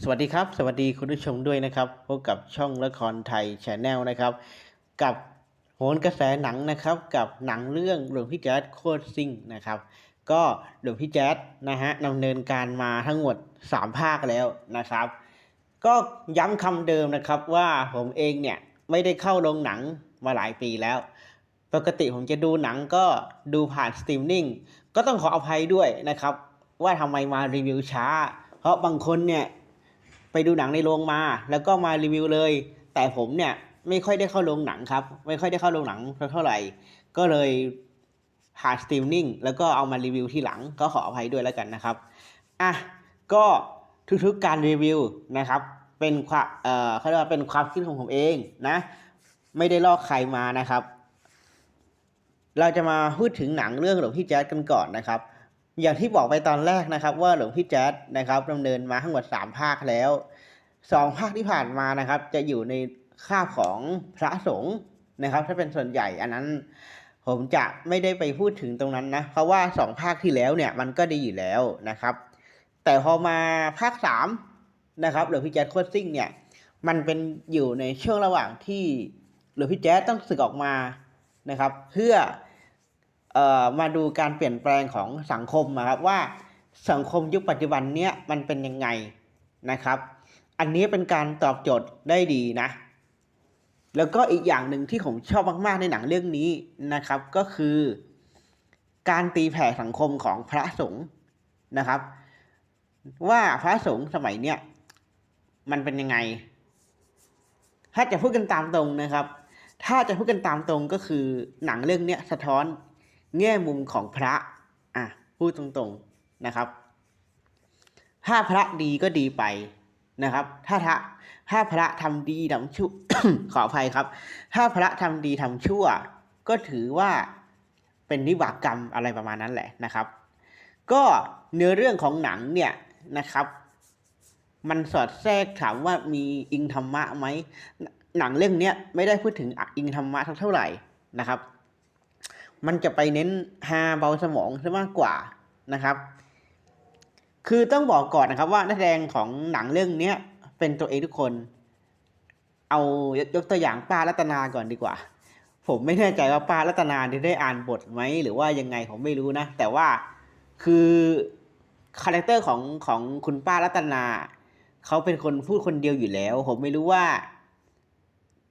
สวัสดีครับ สวัสดีคุณผู้ชมด้วยนะครับพบกับช่องละครไทยชแนลนะครับ กับโหนกระแสหนังนะครับ กับหนังเรื่องหลวงพี่แจ๊ดโคตรซิ่งนะครับ ก็หลวงพี่แจ๊ดนะฮะดำเนินการมาทั้งหมด 3 ภาคแล้วนะครับ ก็ย้ำคำเดิมนะครับว่าผมเองเนี่ยไม่ได้เข้าโรงหนังมาหลายปีแล้ว ปกติผมจะดูหนังก็ดูผ่านสตรีมมิ่งก็ต้องขออภัยด้วยนะครับ ว่าทำไมมารีวิวช้า เพราะบางคนเนี่ย ไปดูหนังในโรงมา แล้วก็มารีวิวเลย แต่ผมเนี่ยไม่ค่อยได้เข้าโรงหนังครับ ไม่ค่อยได้เข้าโรงหนังเท่าไหร่ ก็เลยผ่าสตรีมมิ่งแล้วก็เอามารีวิวที่หลังก็ขออภัยด้วยแล้วกันนะครับอะก็ทุกๆการรีวิวนะครับ เป็นความเอ่อเขาเรียกว่าเป็นความคิดของผมเองนะ ไม่ได้ลอกใครมานะครับ เราจะมาพูดถึงหนังเรื่องหลวงพี่แจ๊ดกันก่อนนะครับ อย่างที่บอกไปตอนแรกนะครับ ว่าหลวงพี่แจ๊ดนะครับดำเนินมาทั้งหมด3ภาคแล้วสองภาคที่ผ่านมานะครับ จะอยู่ในคาบของพระสงฆ์นะครับ ถ้าเป็นส่วนใหญ่อันนั้น ผมจะไม่ได้ไปพูดถึงตรงนั้นนะเพราะว่าสองภาคที่แล้วเนี่ยมันก็ดีอยู่แล้วนะครับ แต่พอมาภาคสามนะครับหลวงพี่แจ๊ดโคตรซิ่งเนี่ยมันเป็นอยู่ในช่วงระหว่างที่หลวงพี่แจ๊ดต้องสึกออกมานะครับ เพื่อ มาดูการเปลี่ยนแปลงของสังคมอะครับว่าสังคมยุคปัจจุบันเนี้ยมันเป็นยังไงนะครับ อันนี้เป็นการตอบโจทย์ได้ดีนะ แล้วก็อีกอย่างหนึ่งที่ผมชอบมากๆในหนังเรื่องนี้นะครับ ก็คือ การตีแผ่สังคมของพระสงฆ์นะครับ ว่าพระสงฆ์สมัยเนี้ยมันเป็นยังไง ถ้าจะพูดกันตามตรงนะครับ ถ้าจะพูดกันตามตรงก็คือหนังเรื่องเนี้ยสะท้อน แง่มุมของพระอะพูดตรงๆนะครับ ถ้าพระดีก็ดีไปนะครับ ถ้าพระถ้าพระทำดีทำชั่วขออภัยครับ ถ้าพระทำดีทำชั่ว ก็ถือว่าเป็นนิบากกรรมอะไรประมาณนั้นแหละนะครับ ก็เนื้อเรื่องของหนังเนี่ยนะครับ มันสอดแทรกถามว่ามีอิงธรรมะไหมหนังเรื่องเนี้ยไม่ได้พูดถึงอิงธรรมะสักเท่าไหร่นะครับ มันจะไปเน้นฮาเบาสมองซะมากกว่านะครับ คือต้องบอกก่อนนะครับว่านักแสดงของหนังเรื่องเนี้ยเป็นตัวเองทุกคน เอายกตัวอย่างป้ารัตนาก่อนดีกว่า ผมไม่แน่ใจว่าป้ารัตนาได้อ่านบทไหมหรือว่ายังไงผมไม่รู้นะ แต่ว่าคือคาแรคเตอร์ของของคุณป้ารัตนาเขาเป็นคนพูดคนเดียวอยู่แล้ว ผมไม่รู้ว่า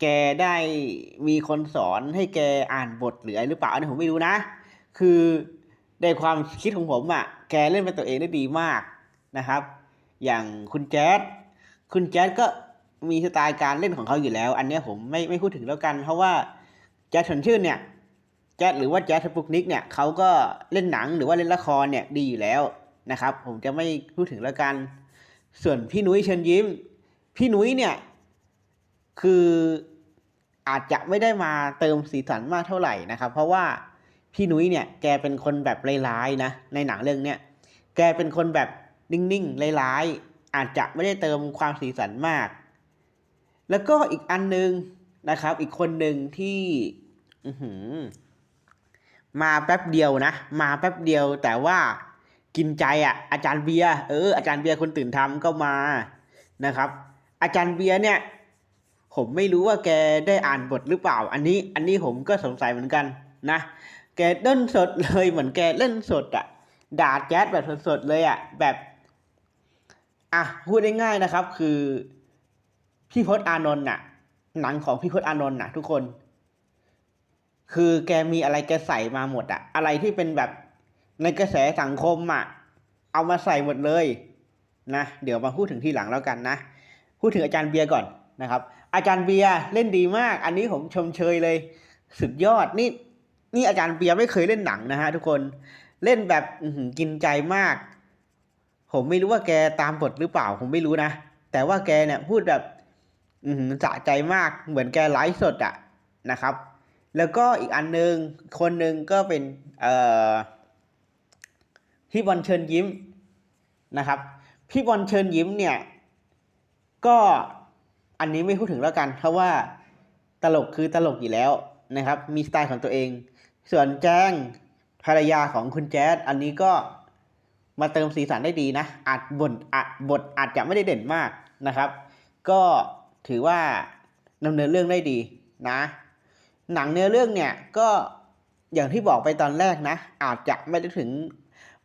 แกได้มีคนสอนให้แกอ่านบทหรืออะไรหรือเปล่าอันนี้ผมไม่รู้นะ คือในความคิดของผมอะ่ะแกเล่นเป็นตัวเองได้ดีมากนะครับ อย่างคุณแจ๊ดคุณแจ๊ดก็มีสไตล์การเล่นของเขาอยู่แล้ว อันนี้ผมไม่ไม่พูดถึงแล้วกัน เพราะว่าแจ๊ดชนชื่นเนี่ยแจ๊ดหรือว่าแจ๊ดสปุกนิกเนี่ยเขาก็เล่นหนังหรือว่าเล่นละครเนี่ยดีอยู่แล้วนะครับ ผมจะไม่พูดถึงแล้วกัน ส่วนพี่นุ้ยเชิญยิ้ม พี่นุ้ยเนี่ยคือ อาจจะไม่ได้มาเติมสีสันมากเท่าไหร่นะครับ เพราะว่าพี่นุ้ยเนี่ยแกเป็นคนแบบร้ายๆนะในหนังเรื่องเนี้ยแกเป็นคนแบบนิ่งๆร้ายๆอาจจะไม่ได้เติมความสีสันมาก แล้วก็อีกอันนึงนะครับ อีกคนหนึ่งที่มาแป๊บเดียวนะ มาแป๊บเดียวแต่ว่ากินใจอะ อาจารย์เบียร์เอออาจารย์เบียร์คนตื่นทำก็มานะครับ อาจารย์เบียร์เนี่ย ผมไม่รู้ว่าแกได้อ่านบทหรือเปล่า อันนี้อันนี้ผมก็สงสัยเหมือนกันนะ แกเล่นสดเลยเหมือนแกเล่นสดอะด่าแจ๊ดแบบสดๆเลยอะแบบอะพูดง่ายๆนะครับ คือพี่พศอานนท์น่ะ หนังของพี่พศอานนท์น่ะ ทุกคน คือแกมีอะไรแกใส่มาหมดอะอะไรที่เป็นแบบในกระแสสังคมอะเอามาใส่หมดเลยนะเดี๋ยวมาพูดถึงทีหลังแล้วกันนะ พูดถึงอาจารย์เบียร์ก่อนนะครับ อาจารย์เบียร์เล่นดีมาก อันนี้ผมชมเชยเลย สุดยอดนี่นี่อาจารย์เบียร์ไม่เคยเล่นหนังนะฮะทุกคนเล่นแบบกินใจมาก ผมไม่รู้ว่าแกตามบทหรือเปล่าผมไม่รู้นะ แต่ว่าแกเนี่ยพูดแบบอืสะใจมากเหมือนแกไลฟ์สดอะนะครับ แล้วก็อีกอันหนึ่งคนหนึ่งก็เป็นเอ่อพี่บอลเชิญยิ้มนะครับ พี่บอลเชิญยิ้มเนี่ย ก็ อันนี้ไม่พูดถึงแล้วกัน เพราะว่าตลกคือตลกอยู่แล้วนะครับ มีสไตล์ของตัวเอง ส่วนแจ้งภรรยาของคุณแจ๊ดอันนี้ก็มาเติมสีสันได้ดีนะอาจบทอาจบทอาจจะไม่ได้เด่นมากนะครับ ก็ถือว่าดำเนินเรื่องได้ดีนะ หนังเนื้อเรื่องเนี่ยก็อย่างที่บอกไปตอนแรกนะ อาจจะไม่ได้ถึง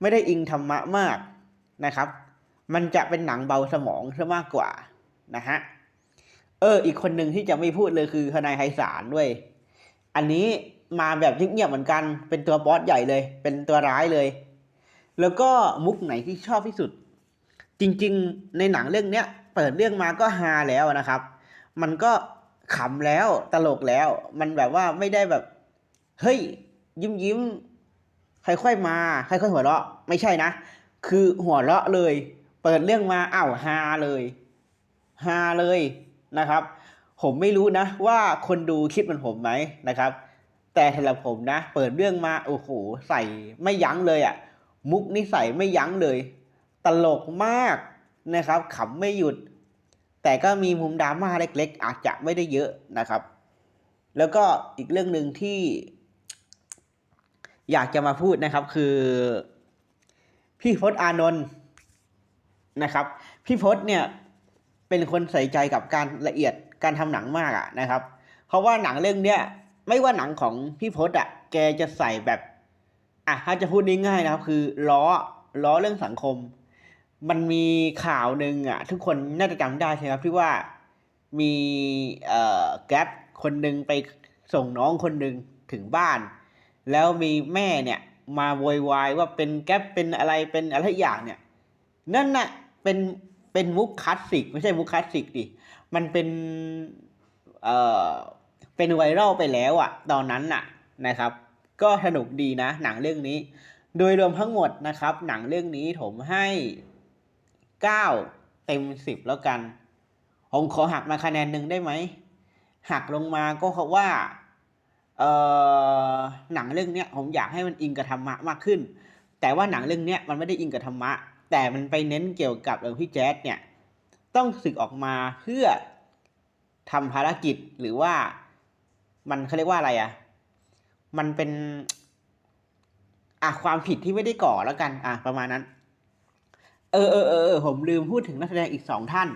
ไม่ได้อิงธรรมะมากนะครับ มันจะเป็นหนังเบาสมองซะมากกว่านะฮะ เออ อีกคนหนึ่งที่จะไม่พูดเลยคือทนายไพศาลด้วย อันนี้มาแบบเงียบๆเหมือนกัน เป็นตัวบอสใหญ่เลย เป็นตัวร้ายเลย แล้วก็มุกไหนที่ชอบที่สุด จริงๆ ในหนังเรื่องเนี้ยเปิดเรื่องมาก็ฮาแล้วนะครับ มันก็ขำแล้วตลกแล้ว มันแบบว่าไม่ได้แบบ เฮ้ย ยิ้มยิ้มๆค่อยๆมาค่อยๆหัวเราะ ไม่ใช่นะ คือหัวเราะเลย เปิดเรื่องมาอ้าวฮาเลยฮาเลย นะครับ ผมไม่รู้นะว่าคนดูคิดเหมือนผมไหมนะครับ แต่สำหรับผมนะ เปิดเรื่องมาโอ้โหใส่ไม่ยั้งเลยอะ่ะ มุกนี่ใส่ไม่ยั้งเลย ตลกมากนะครับขำไม่หยุด แต่ก็มีมุมดราม่าเล็ก ๆ อาจจะไม่ได้เยอะนะครับ แล้วก็อีกเรื่องหนึ่งที่ อยากจะมาพูดนะครับคือ พี่พศอานนท์นะครับ พี่พศเนี่ย เป็นคนใส่ใจกับการละเอียดการทำหนังมากอะนะครับ เพราะว่าหนังเรื่องเนี้ยไม่ว่าหนังของพี่พศอะแกจะใส่แบบอะถ้าจะพูดง่ายๆนะครับ คือล้อล้อเรื่องสังคม มันมีข่าวหนึ่งอะทุกคนน่าจะจำได้ใช่ไหมครับที่ว่ามีเอ่อแก๊ปคนหนึ่งไปส่งน้องคนหนึ่งถึงบ้าน แล้วมีแม่เนี่ยมาโวยวายว่าเป็นแก๊ปเป็นอะไรเป็นอะไรอย่างเนี่ย นั่นน่ะเป็น เป็นมุกคลาสสิกไม่ใช่มุกคลาสสิกดิมันเป็นเอ่อเป็นไวรัลไปแล้วอะตอนนั้นน่ะนะครับ ก็สนุกดีนะ หนังเรื่องนี้ โดยรวมทั้งหมดนะครับ หนังเรื่องนี้ผมให้เก้าเต็มสิบแล้วกัน ผมขอหักมาคะแนนหนึ่งได้ไหมหักลงมาก็เพราะว่าเอ่อหนังเรื่องเนี้ยผมอยากให้มันอิงกับธรรมะมากขึ้น แต่ว่าหนังเรื่องเนี้ยมันไม่ได้อิงกับธรรมะ แต่มันไปเน้นเกี่ยวกับเรื่อพี่แจ๊ดเนี่ยต้องสึกออกมาเพื่อทำภารกิจหรือว่ามันเขาเรียกว่าอะไรอะมันเป็นอะความผิดที่ไม่ได้ก่อแล้วกัน อะประมาณนั้นเออเออเออเออผมลืมพูดถึงนักแสดงอีกสองท่าน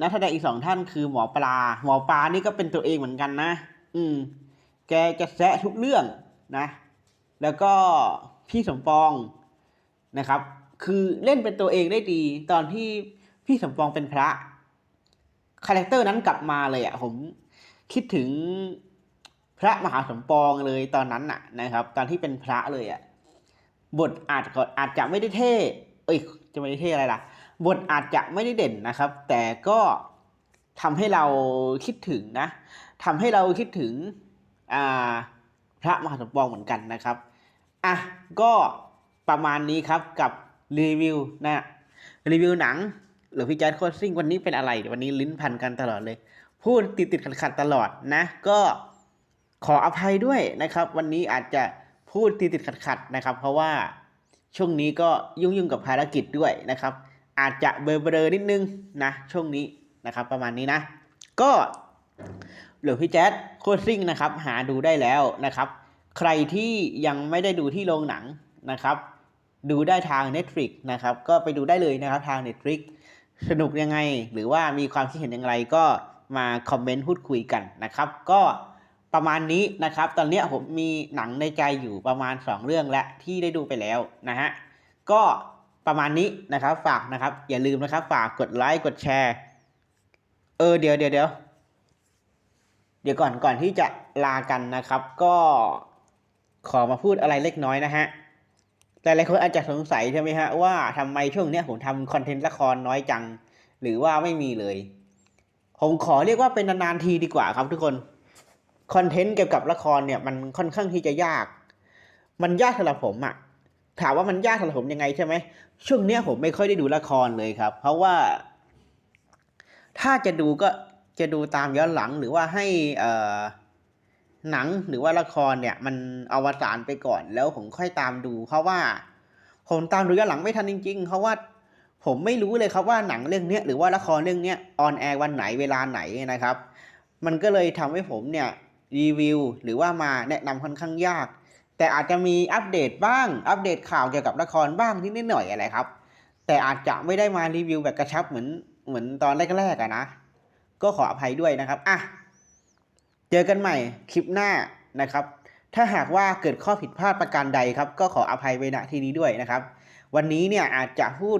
นักแสดงอีกสองท่านคือหมอปลา หมอปลานี่ก็เป็นตัวเองเหมือนกันนะ อืม แกจะแซะทุกเรื่องนะ แล้วก็พี่สมปองนะครับ คือเล่นเป็นตัวเองได้ดี ตอนที่พี่สมปองเป็นพระคาแรคเตอร์นั้นกลับมาเลยอะ่ะผมคิดถึงพระมหาสมปองเลยตอนนั้นน่ะนะครับ ตอนที่เป็นพระเลยอะ่ะบทอาจก็อาจจะไม่ได้เท่ เอ้ย จะไม่ได้เท่อะไรล่ะ บทอาจจะไม่ได้เด่นนะครับ แต่ก็ทำให้เราคิดถึงนะทำให้เราคิดถึงอ่าพระมหาสมปองเหมือนกันนะครับอะก็ประมาณนี้ครับกับ รีวิวนะรีวิวหนัง หรือพี่แจ๊ดโคตรซิ่งวันนี้เป็นอะไร วันนี้ลิ้นพันกันตลอดเลย พูดติดติดขัดขัดตลอดนะ ก็ขออภัยด้วยนะครับ วันนี้อาจจะพูดติดติดขัดขัดนะครับ เพราะว่าช่วงนี้ก็ยุ่งยุ่งกับภารกิจด้วยนะครับ อาจจะเบลอๆนิดนึงนะช่วงนี้นะครับ ประมาณนี้นะ ก็หรือพี่แจ๊ดโคตรซิ่งนะครับ หาดูได้แล้วนะครับ ใครที่ยังไม่ได้ดูที่โรงหนังนะครับ ดูได้ทาง Netflix นะครับ ก็ไปดูได้เลยนะครับทาง Netflix สนุกยังไง หรือว่ามีความคิดเห็นอย่างไรก็มาคอมเมนต์พูดคุยกันนะครับ ก็ประมาณนี้นะครับ ตอนนี้ผมมีหนังในใจอยู่ประมาณ 2 เรื่องและที่ได้ดูไปแล้วนะฮะก็ประมาณนี้นะครับฝากนะครับ อย่าลืมนะครับ ฝากกดไลค์กดแชร์ เออเดี๋ยวเดี๋ยวเดี๋ยวเดี๋ยวก่อนก่อนที่จะลากันนะครับ ก็ขอมาพูดอะไรเล็กน้อยนะฮะ ลายคนอาจจะสงสัยใช่ไหมฮะว่าทำไมช่วงเนี้ยผมทำคอนเทนต์ละครน้อยจัง หรือว่าไม่มีเลย ผมขอเรียกว่าเป็นนานๆทีดีกว่าครับทุกคนคอนเทนต์เกี่ยวกับละครเนี่ยมันค่อนข้างที่จะยาก มันยากสำหรับผมอะถามว่ามันยากสำหรับผมยังไงใช่ไหมช่วงเนี้ยผมไม่ค่อยได้ดูละครเลยครับ เพราะว่า ถ้าจะดูก็จะดูตามย้อนหลังหรือว่าให้เอ่อ หนังหรือว่าละครเนี่ย มันอวสานไปก่อนแล้วผมค่อยตามดู เพราะว่า ผมตามดูย้อนหลังไม่ทันจริง ๆ เพราะว่าผมไม่รู้เลยครับว่าหนังเรื่องนี้หรือว่าละครเรื่องนี้ออนแอร์วันไหนเวลาไหนนะครับ มันก็เลยทำให้ผมเนี่ยรีวิวหรือว่ามาแนะนำค่อนข้างยาก แต่อาจจะมีอัปเดตบ้าง อัปเดตข่าวเกี่ยวกับละครบ้างนิดหน่อยอะไรครับ แต่อาจจะไม่ได้มารีวิวแบบกระชับเหมือนเหมือนตอนแรกๆอะนะ ก็ขออภัยด้วยนะครับอะ เจอกันใหม่คลิปหน้านะครับ ถ้าหากว่าเกิดข้อผิดพลาดประการใดครับ ก็ขออภัยไว้ณที่นี้ด้วยนะครับ วันนี้เนี่ยอาจจะพูด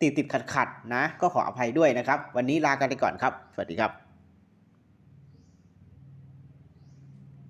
ติดติดขัดขัดนะ ก็ขออภัยด้วยนะครับ วันนี้ลากันไปก่อนครับ สวัสดีครับ